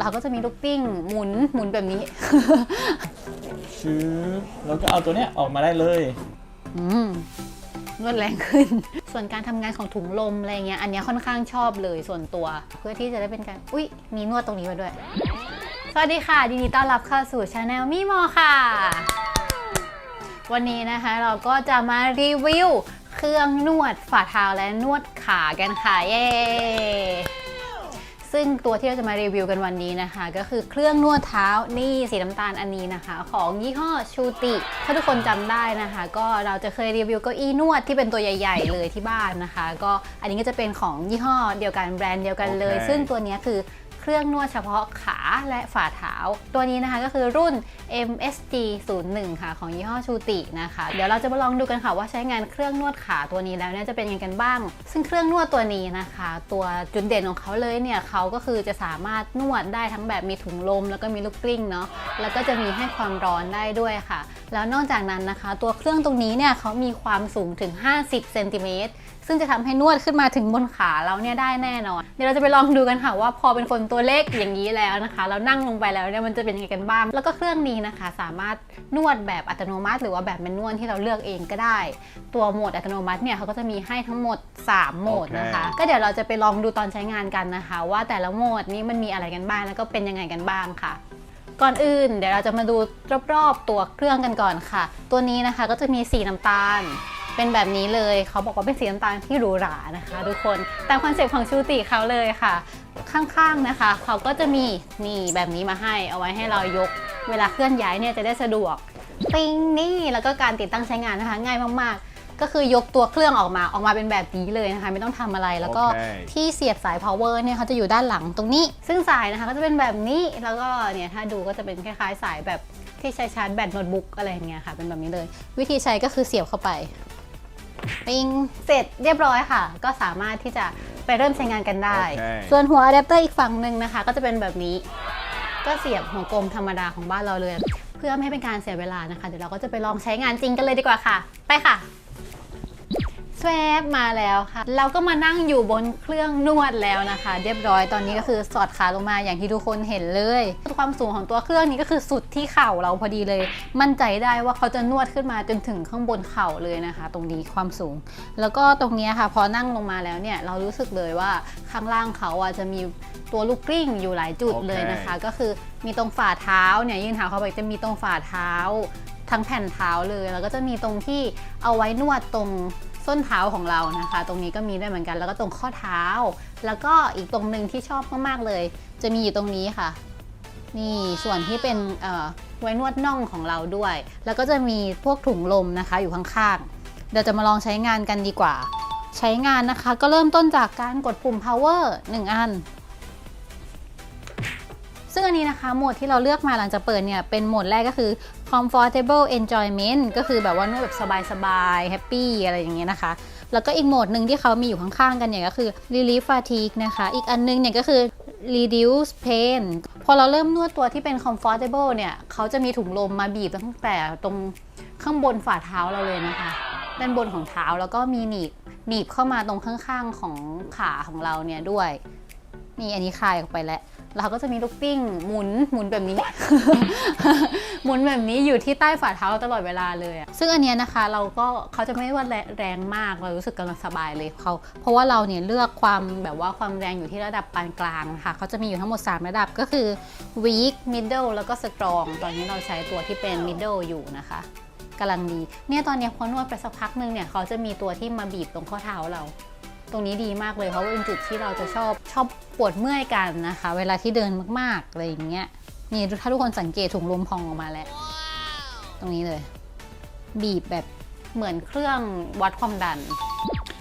เราก็จะมีลูกปิ้งหมุนหมุนแบบนี้ชื้อแล้วก็เอาตัวเนี้ยออกมาได้เลย อืมนวดแรงขึ้น ส่วนการทำงานของถุงลมอะไรเงี้ย อันเนี้ยค่อนข้างชอบเลยส่วนตัว เพื่อที่จะได้เป็นการ อุ๊ย มีนวดตรงนี้มาด้วย สวัสดีค่ะยินดีต้อนรับเข้าสู่ช anel มี่มอค่ะ วันนี้นะคะเราก็จะมารีวิว เครื่องนวดฝ่าเท้าและนวดขากันค่ะ เย้ ซึ่งตัวที่เราจะมารีวิวกันวันนี้นะคะ ก็คือเครื่องนวดเท้านี่สีน้ำตาลอันนี้นะคะ ของยี่ห้อชูติถ้าทุกคนจำได้นะคะ ก็เราจะเคยรีวิวเก้าอี้นวดที่เป็นตัวใหญ่ ๆ เลยที่บ้านนะคะ ก็อันนี้ก็จะเป็นของยี่ห้อเดียวกันแบรนด์เดียวกันเลยโอเคซึ่งตัวเนี้ยคือเค รื่องนวดเฉพาะขาและฝ่าเท้า ตัวนี้นะคะก็คือรุ่น MSG 01ค่ะของยี่ห้อชูตินะคะ เดี๋ยวเราจะมาลองดูกันค่ะว่าใช้งานเครื่องนวดขาตัวนี้แล้วเนี่ยจะเป็นยังไงกันบ้าง ซึ่งเครื่องนวดตัวนี้นะคะ ตัวจุดเด่นของเขาเลยเนี่ยเขาก็คือจะสามารถนวดได้ทั้งแบบมีถุงลม แล้วก็มีลูกกลิ้งเนาะแล้วก็จะมีให้ความร้อนได้ด้วยค่ะ แล้วนอกจากนั้นนะคะ ตัวเครื่องตรงนี้เนี่ยเขามีความสูงถึง 50เซนติเมตร ซึ่งจะทำให้นวดขึ้นมาถึงบนขาเราเนี่ยได้แน่นอน เดี๋ยวเราจะไปลองดูกันค่ะว่าพอเป็นคนตัวเล็กอย่างนี้แล้วนะคะแล้วนั่งลงไปแล้วเนี่ยมันจะเป็นยังไงกันบ้าง แล้วก็เครื่องนี้นะคะ สามารถนวดแบบอัตโนมัติ หรือว่าแบบแมนนวลที่เราเลือกเองก็ได้ ตัวโหมดอัตโนมัติเนี่ยเขาก็จะมีให้ทั้งหมด 3 โหมดนะคะโอเคก็เดี๋ยวเราจะไปลองดูตอนใช้งานกันนะคะ ว่าแต่ละโหมดนี้มันมีอะไรกันบ้างแล้วก็เป็นยังไงกันบ้างค่ะก่อนอื่นเดี๋ยวเราจะมาดูรอบๆตัวเครื่องกันก่อนค่ะ ตัวนี้นะคะก็จะมีสีน้ำตาล เป็นแบบนี้เลยเขาบอกว่าเป็นสีน้ำตาลที่หรูหรานะคะ ทุกคนตามคอนเซ็ปต์ของชูติเขาเลยค่ะ ข้างๆนะคะเขาก็จะมีนี่แบบนี้มาให้เอาไว้ให้เรายก เวลาเคลื่อนย้ายเนี่ยจะได้สะดวกติ้งนี่แล้วก็การติดตั้งใช้งานนะคะ ง่ายมากๆ ก็คือยกตัวเครื่องออกมาออกมาเป็นแบบนี้เลยนะคะ ไม่ต้องทำอะไรแล้วก็โอเค ที่เสียบสาย power เนี่ยเขาจะอยู่ด้านหลังตรงนี้ ซึ่งสายนะคะก็จะเป็นแบบนี้แล้วก็เนี่ยถ้าดูก็จะเป็นคล้ายๆ สายแบบที่ใช้ชาร์จแบตโน้ตบุ๊กอะไรอย่างเงี้ยค่ะเป็นแบบนี้เลย วิธีใช้ก็คือเสียบเข้าไป ปิงเสร็จเรียบร้อยค่ะ ก็สามารถที่จะไปเริ่มใช้งานกันได้ โอเค ส่วนหัวอะแดปเตอร์อีกฝั่งหนึ่งนะคะ ก็จะเป็นแบบนี้ ก็เสียบหัวกลมธรรมดาของบ้านเราเลย เพื่อไม่ให้เป็นการเสียเวลานะคะ เดี๋ยวเราก็จะไปลองใช้งานจริงกันเลยดีกว่าค่ะ ไปค่ะ สวบมาแล้วค่ะ เราก็มานั่งอยู่บนเครื่องนวดแล้วนะคะ เรียบร้อยตอนนี้ก็คือสอดขาลงมาอย่างที่ทุกคนเห็นเลย ความสูงของตัวเครื่องนี้ก็คือสุดที่เข่าเราพอดีเลย มั่นใจได้ว่าเขาจะนวดขึ้นมาจนถึงข้างบนเข่าเลยนะคะ ตรงนี้ความสูง แล้วก็ตรงเนี้ยค่ะ พอนั่งลงมาแล้วเนี่ยเรารู้สึกเลยว่าข้างล่างเขาอะจะมีตัวลูกกลิ้งอยู่หลายจุดเลยนะคะ ก็คือมีตรงฝ่าเท้าเนี่ยยื่นเท้าเข้าไปจะมีตรงฝ่าเท้า ทั้งแผ่นเท้าเลย แล้วก็จะมีตรงที่เอาไว้นวดตรง ส้นเท้าของเรานะคะ ตรงนี้ก็มีด้วยเหมือนกัน แล้วก็ตรงข้อเท้า แล้วก็อีกตรงหนึ่งที่ชอบมากๆเลย จะมีอยู่ตรงนี้ค่ะ นี่ส่วนที่เป็นเอ่อไว้นวดน่องของเราด้วย แล้วก็จะมีพวกถุงลมนะคะ อยู่ข้างๆ เดี๋ยวจะมาลองใช้งานกันดีกว่า ใช้งานนะคะ ก็เริ่มต้นจากการกดปุ่ม power 1 อัน ซึ่งอันนี้นะคะโหมดที่เราเลือกมาหลังจากเปิดเนี่ย เป็นโหมดแรกก็คือ comfortable enjoyment ก็คือแบบว่านวดแบบสบายๆ happy อะไรอย่างเงี้ยนะคะ แล้วก็อีกโหมดหนึ่งที่เขามีอยู่ข้างๆ กันเนี่ยก็คือ relief fatigue นะคะ อีกอันนึงเนี่ยก็คือ reduce pain พอเราเริ่มนวดตัวที่เป็น comfortable เนี่ยเขาจะมีถุงลมมาบีบตั้งแต่ตรงข้างบนฝ่าเท้าเราเลยนะคะด้านบนของเท้าแล้วก็มีหนีบหนีบเข้ามาตรงข้างๆของขาของเราเนี่ยด้วย นี่อันนี้คลายออกไปแล้วเขาก็จะมีลูกปิ้งหมุนหมุนแบบนี้ หมุนแบบนี้อยู่ที่ใต้ฝ่าเท้าเราตลอดเวลาเลยซึ่งอันนี้นะคะเราก็เขาจะไม่ว่าแรงมากเรารู้สึกกำลังสบายเลยเขาเพราะว่าเราเนี่ยเลือกความแบบว่าความแรงอยู่ที่ระดับปานกลางนะคะเขาจะมีอยู่ทั้งหมด 3 ระดับก็คือ weak middle แล้วก็ strong ตอนนี้เราใช้ตัวที่เป็น middle อยู่นะคะกำลังดีเนี่ยตอนนี้พอนวดไปสักพักนึงเนี่ยเขาจะมีตัวที่มาบีบตรงข้อเท้าเรา ตรงนี้ดีมากเลยเพราะว่าเป็นจุดที่เราจะชอบชอบปวดเมื่อยกันนะคะ เวลาที่เดินมากๆอะไรอย่างเงี้ยนี่ถ้าทุกคนสังเกตถุงลมพองออกมาแล้ว ตรงนี้เลย บีบแบบเหมือนเครื่องวัดความดัน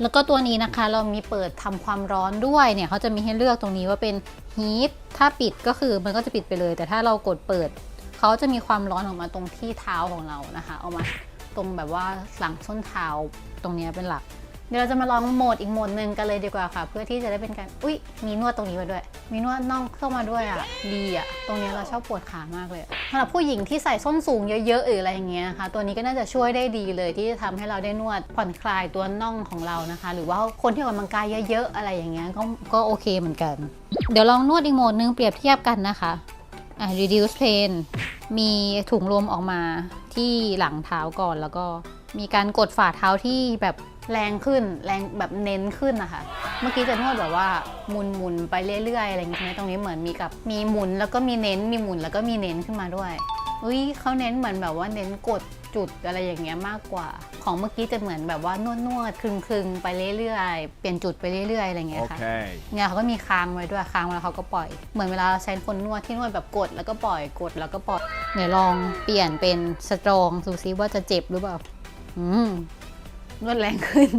แล้วก็ตัวนี้นะคะเรามีเปิดทำความร้อนด้วยเนี่ยเขาจะมีให้เลือกตรงนี้ว่าเป็น heat ถ้าปิดก็คือมันก็จะปิดไปเลย แต่ถ้าเรากดเปิดเขาจะมีความร้อนออกมาตรงที่เท้าของเรานะคะ เอามาตรงแบบว่าหลังส้นเท้าตรงเนี้ยเป็นหลัก เดี๋ยวเราจะมาลองโหมดอีกโหมดหนึ่งกันเลยดีกว่าค่ะ เพื่อที่จะได้เป็นการ อุ้ยมีนวดตรงนี้มาด้วย มีนวดน่องเข้ามาด้วยอะ ดีอะ ตรงนี้เราชอบปวดขามากเลยสำหรับผู้หญิงที่ใส่ส้นสูงเยอะๆหรืออะไรอย่างเงี้ยนะคะ ตัวนี้ก็น่าจะช่วยได้ดีเลยที่จะทำให้เราได้นวดผ่อนคลายตัวน่องของเรานะคะ หรือว่าคนที่ออกกำลังกายเยอะๆอะไรอย่างเงี้ยก็ก็โอเคเหมือนกัน เดี๋ยวลองนวดอีกโหมดหนึ่งเปรียบเทียบกันนะคะอะ reduce pain มีถุงลมออกมาที่หลังเท้าก่อนแล้วก็ มีการกดฝ่าเท้าที่แบบแรงขึ้นแรงแบบเน้นขึ้นนะคะ เมื่อกี้จะนวดแบบว่าหมุนหมุนๆไปเรื่อยๆอะไรอย่างเงี้ยใช่ไหมตรงนี้เหมือนมีกับมีหมุนแล้วก็มีเน้นมีหมุนแล้วก็มีเน้นขึ้นมาด้วยอุ้ยเขาเน้นเหมือนแบบว่าเน้นกดจุดอะไรอย่างเงี้ยมากกว่า ของเมื่อกี้จะเหมือนแบบว่านวดนวดๆคลึงคลึงๆไปเรื่อยๆ เปลี่ยนจุดไปเรื่อยๆอะไรอย่างเงี้ยค่ะ Okay. เนี่ยเขาก็มีค้างไว้ด้วยค้างแล้วเขาก็ปล่อย เหมือนเวลาเราใช้คนนวดที่นวดแบบกดแล้วก็ปล่อยกดแล้วก็ปล่อยเดี๋ยวลองเปลี่ยนเป็นสตรองดูซิว่าจะเจ็บหรือเปล่า อืมนวดแรงขึ้น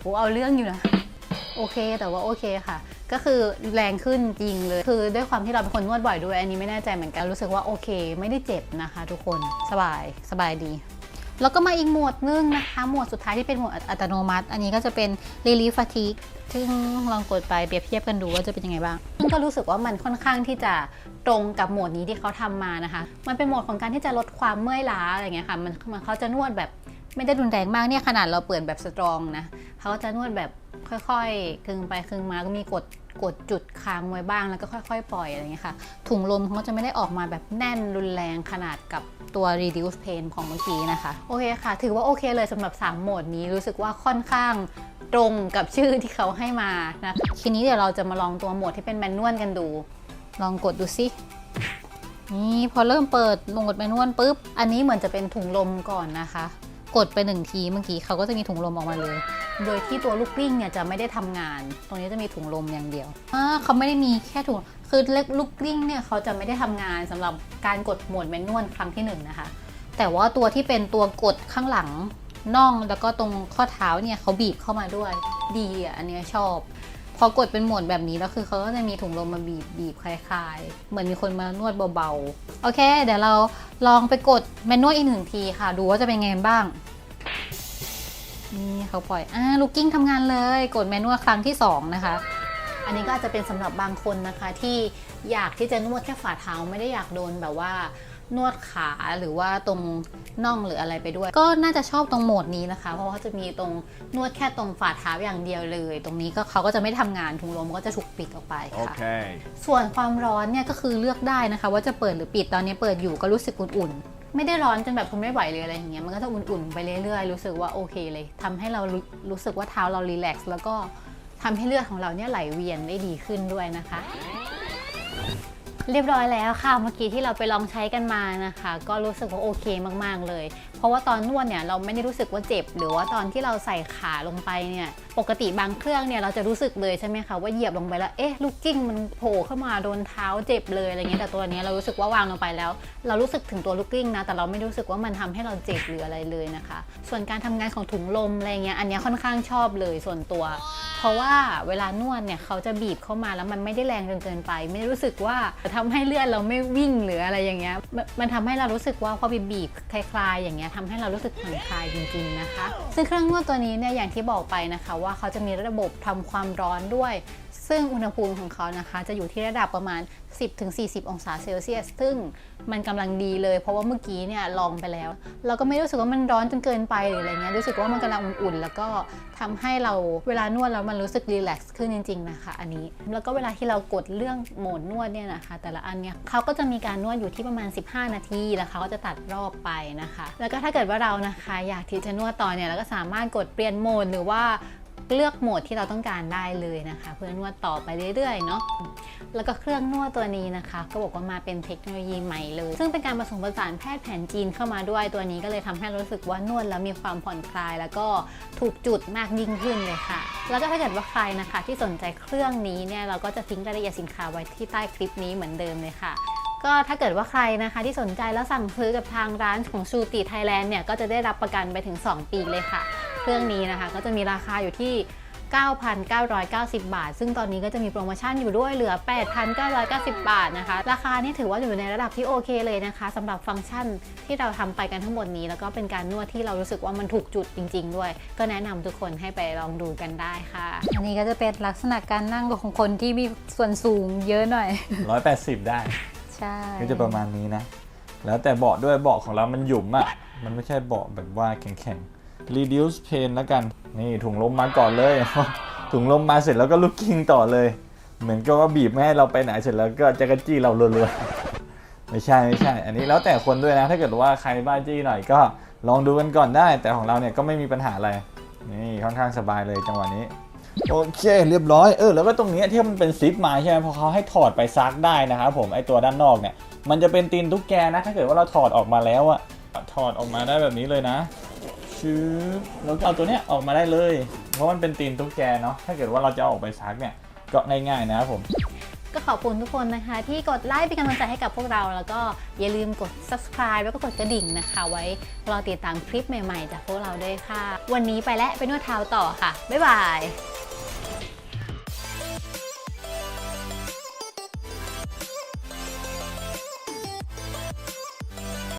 โอ้เอาเรื่องอยู่นะ โอเคแต่ว่าโอเคค่ะ ก็คือแรงขึ้นจริงเลย คือด้วยความที่เราเป็นคนนวดบ่อยด้วย อันนี้ไม่แน่ใจเหมือนกัน รู้สึกว่าโอเค ไม่ได้เจ็บนะคะ ทุกคน สบาย สบายดี แล้วก็มาอีกโหมดนึงนะคะโหมดสุดท้ายที่เป็นโหมดอัตโนมัติ อันนี้ก็จะเป็น relief fatigue ซึ่งลองกดไปเปรียบเทียบกันดูว่าจะเป็นยังไงบ้าง ซึ่งก็รู้สึกว่ามันค่อนข้างที่จะตรงกับโหมดนี้ที่เขาทำมานะคะ มันเป็นโหมดของการที่จะลดความเมื่อยล้าอะไรเงี้ยค่ะ มันมันเขาจะนวดแบบ ไม่ได้รุนแรงมากเนี่ยขนาดเราเปิดแบบสตรองนะเขาก็จะนวดแบบค่อยๆคึงไปคึงมาก็มีกดกดจุดค้างไว้บ้างแล้วก็ค่อย ๆ ปล่อยอะไรอย่างเงี้ยค่ะ ถุงลมเขาจะไม่ได้ออกมาแบบแน่นรุนแรงขนาดกับตัว reduce pain ของเมื่อกี้นะคะ โอเคค่ะ ถือว่าโอเคเลยสำหรับ 3 โหมดนี้รู้สึกว่าค่อนข้างตรงกับชื่อที่เขาให้มานะทีนี้เดี๋ยวเราจะมาลองตัวโหมดที่เป็นแมนนวลกันดู ลองกดดูสินี่พอเริ่มเปิดโหมดแมนนวลปุ๊บ อันนี้เหมือนจะเป็นถุงลมก่อนนะคะ กดไปหนึ่งทีเมื่อกี้เขาก็จะมีถุงลมออกมาเลย โดยที่ตัวลูกกลิ้งเนี่ยจะไม่ได้ทำงาน ตรงนี้จะมีถุงลมอย่างเดียวอ่าเขาไม่ได้มีแค่ถุง คือเล็กลูกกลิ้งเนี่ยเขาจะไม่ได้ทำงานสำหรับการกดหมดแมนนวลครั้งที่หนึ่งนะคะ แต่ว่าตัวที่เป็นตัวกดข้างหลังน่องแล้วก็ตรงข้อเท้าเนี่ยเขาบีบเข้ามาด้วย ดีอะอันเนี้ยชอบ พอกดเป็นโหมดแบบนี้แล้วคือเขาก็จะมีถุงลมมาบีบบีบคลายๆ เหมือนมีคนมานวดเบาๆ โอเค เดี๋ยวเราลองไปกดแมนนวลอีกหนึ่งทีค่ะ ดูว่าจะเป็นไงบ้าง นี่เขาปล่อย อ่าลูกกิ้งทำงานเลย กดแมนนวลครั้งที่ 2 นะคะ อันนี้ก็อาจจะเป็นสำหรับบางคนนะคะที่อยากที่จะนวดแค่ฝ่าเท้าไม่ได้อยากโดนแบบว่า นวดขาหรือว่าตรงน่องหรืออะไรไปด้วย ก็น่าจะชอบตรงโหมดนี้นะคะ เพราะว่าเขาจะมีตรงนวดแค่ตรงฝ่าเท้าอย่างเดียวเลย ตรงนี้ก็เขาก็จะไม่ทำงานถุงลมก็จะถูกปิดออกไปค่ะ Okay. ส่วนความร้อนเนี่ยก็คือเลือกได้นะคะ ว่าจะเปิดหรือปิดตอนนี้เปิดอยู่ก็รู้สึกอุ่นๆไม่ได้ร้อนจนแบบทนไม่ไหวเลยอะไรอย่างเงี้ยมันก็จะอุ่นๆไปเรื่อยๆรู้สึกว่าโอเคเลยทำให้เรารู้รู้สึกว่าเท้าเรารีแลกซ์แล้วก็ทำให้เลือดของเราเนี่ยไหลเวียนได้ดีขึ้นด้วยนะคะ เรียบร้อยแล้วค่ะ เมื่อกี้ที่เราไปลองใช้กันมานะคะ ก็รู้สึกว่าโอเคมากๆเลย เพราะว่าตอนนวดเนี่ยเราไม่ได้รู้สึกว่าเจ็บ หรือว่าตอนที่เราใส่ขาลงไปเนี่ยปกติบางเครื่องเนี่ยเราจะรู้สึกเลยใช่ไหมคะว่าเหยียบลงไปแล้วเอ๊ะลูกกิ้งมันโผล่เข้ามาโดนเท้าเจ็บเลยอะไรเงี้ยแต่ตัวนี้เรารู้สึกว่าวางลงไปแล้ว เรารู้สึกถึงตัวลูกกิ้งนะแต่เราไม่รู้สึกว่ามันทำให้เราเจ็บหรืออะไรเลยนะคะ ส่วนการทำงานของถุงลมอะไรเงี้ยอันนี้ค่อนข้างชอบเลยส่วนตัว ราะว่าเวลานวดเนี่ยเขาจะบีบเข้ามาแล้วมันไม่ได้แรงจนเกินไป ไม่ได้รู้สึกว่าทำให้เลือดเราไม่วิ่งหรืออะไรอย่างเงี้ยมันมันทำให้เรารู้สึกว่าพอบีบบีบๆคลายๆ อย่างเงี้ยทำให้เรารู้สึกผ่อนคลายจริงๆนะคะ ซึ่งเครื่องนวดตัวนี้เนี่ยอย่างที่บอกไปนะคะ ว่าเขาจะมีระบบทำความร้อนด้วย ซึ่งอุณหภูมิของเขานะคะ จะอยู่ที่ระดับประมาณ 10-40 องศาเซลเซียส ซึ่งมันกำลังดีเลย เพราะว่าเมื่อกี้เนี่ยลองไปแล้ว เราก็ไม่รู้สึกว่ามันร้อนจนเกินไปหรืออะไรเงี้ยรู้สึกว่ามันกำลังอุ่นๆแล้วก็ทำให้เราเวลานวดแล้วมันรู้สึกรีแลกซ์ขึ้นจริง ๆ นะคะ อันนี้แล้วก็เวลาที่เรากดเรื่องโหมดนวดเนี่ยนะคะ แต่ละอันเนี่ยเขาก็จะมีการนวดอยู่ที่ประมาณ 15 นาที แล้วเขาก็จะตัดรอบไปนะคะ แล้วก็ถ้าเกิดว่าเรานะคะ อยากที่จะนวดต่อเนี่ยเราก็สามารถกดเปลี่ยนโหมดหรือว่า เลือกโหมดที่เราต้องการได้เลยนะคะ เพื่อนวดต่อไปเรื่อยๆเนาะแล้วก็เครื่องนวดตัวนี้นะคะ ก็บอกว่ามาเป็นเทคโนโลยีใหม่เลย ซึ่งเป็นการผสมผสานแพทย์แผนจีนเข้ามาด้วยตัวนี้ก็เลยทำให้รู้สึกว่านวดแล้วมีความผ่อนคลาย แล้วก็ถูกจุดมากยิ่งขึ้นเลยค่ะ แล้วก็ถ้าเกิดว่าใครนะคะที่สนใจเครื่องนี้เนี่ยเราก็จะทิ้งรายละเอียดสินค้าไว้ที่ใต้คลิปนี้เหมือนเดิมเลยค่ะก็ถ้าเกิดว่าใครนะคะที่สนใจแล้วสั่งซื้อกับทางร้านของชูติไทยแลนด์เนี่ย ก็จะได้รับประกันไปถึง 2 ปีเลยค่ะ เครื่องนี้นะคะ ก็จะมีราคาอยู่ที่ 9,990 บาท ซึ่งตอนนี้ก็จะมีโปรโมชั่นอยู่ด้วยเหลือ 8,990 บาทนะคะ ราคานี่ถือว่าอยู่ในระดับที่โอเคเลยนะคะสำหรับฟังก์ชันที่เราทำไปกันทั้งหมดนี้ แล้วก็เป็นการนวดที่เรารู้สึกว่ามันถูกจุดจริง ๆ ด้วย ก็แนะนำทุกคนให้ไปลองดูกันได้ค่ะ อันนี้ก็จะเป็นลักษณะการนั่งของคนที่มีส่วนสูงเยอะหน่อย 180 ได้ใช่ก็จะประมาณนี้นะ แล้วแต่เบาะด้วยเบาะของเรามันหยุ่มอะ่ะ มันไม่ใช่เบาะแบบว่าแข็งๆ reduce pain แล้วกัน นี่ถุงลมมาก่อนเลย ถุงลมมาเสร็จแล้วก็ลูกกิ้งต่อเลย เหมือนกับว่าบีบไม่ให้เราไปไหนเสร็จแล้วก็จะกระจี้เราเรัวๆไม่ใช่ไม่ใช่ อันนี้แล้วแต่คนด้วยนะ ถ้าเกิดว่าใครบ้าจี้หน่อยก็ลองดูกันก่อนได้ แต่ของเราเนี่ยก็ไม่มีปัญหาอะไร นี่ค่อนข้างสบายเลยจังหวะนี้ โอเค เรียบร้อย เออ แล้วก็ตรงนี้ที่มันเป็นซิปมาใช่ไหมพอเขาให้ถอดไปซักได้นะครับผม ไอตัวด้านนอกเนี่ย มันจะเป็นตีนตุ๊กแกนะ ถ้าเกิดว่าเราถอดออกมาแล้วอะถอดออกมาได้แบบนี้เลยนะ ชื้อแล้วก็เอาตัวเนี้ยออกมาได้เลย เพราะมันเป็นตีนตุ๊กแกเนาะถ้าเกิดว่าเราจะเอาออกไปซักเนี่ยก็ง่ายๆนะครับผม ก็ขอบคุณทุกคนนะคะ ที่กดไลค์เป็นกำลังใจให้กับพวกเรา แล้วก็อย่าลืมกด subscribe แล้วก็กดกระดิ่งนะคะ ไว้รอติดตามคลิปใหม่ๆ จากพวกเราด้วยค่ะ วันนี้ไปแล้วไปนวดเท้าต่อค่ะบ๊ายบาย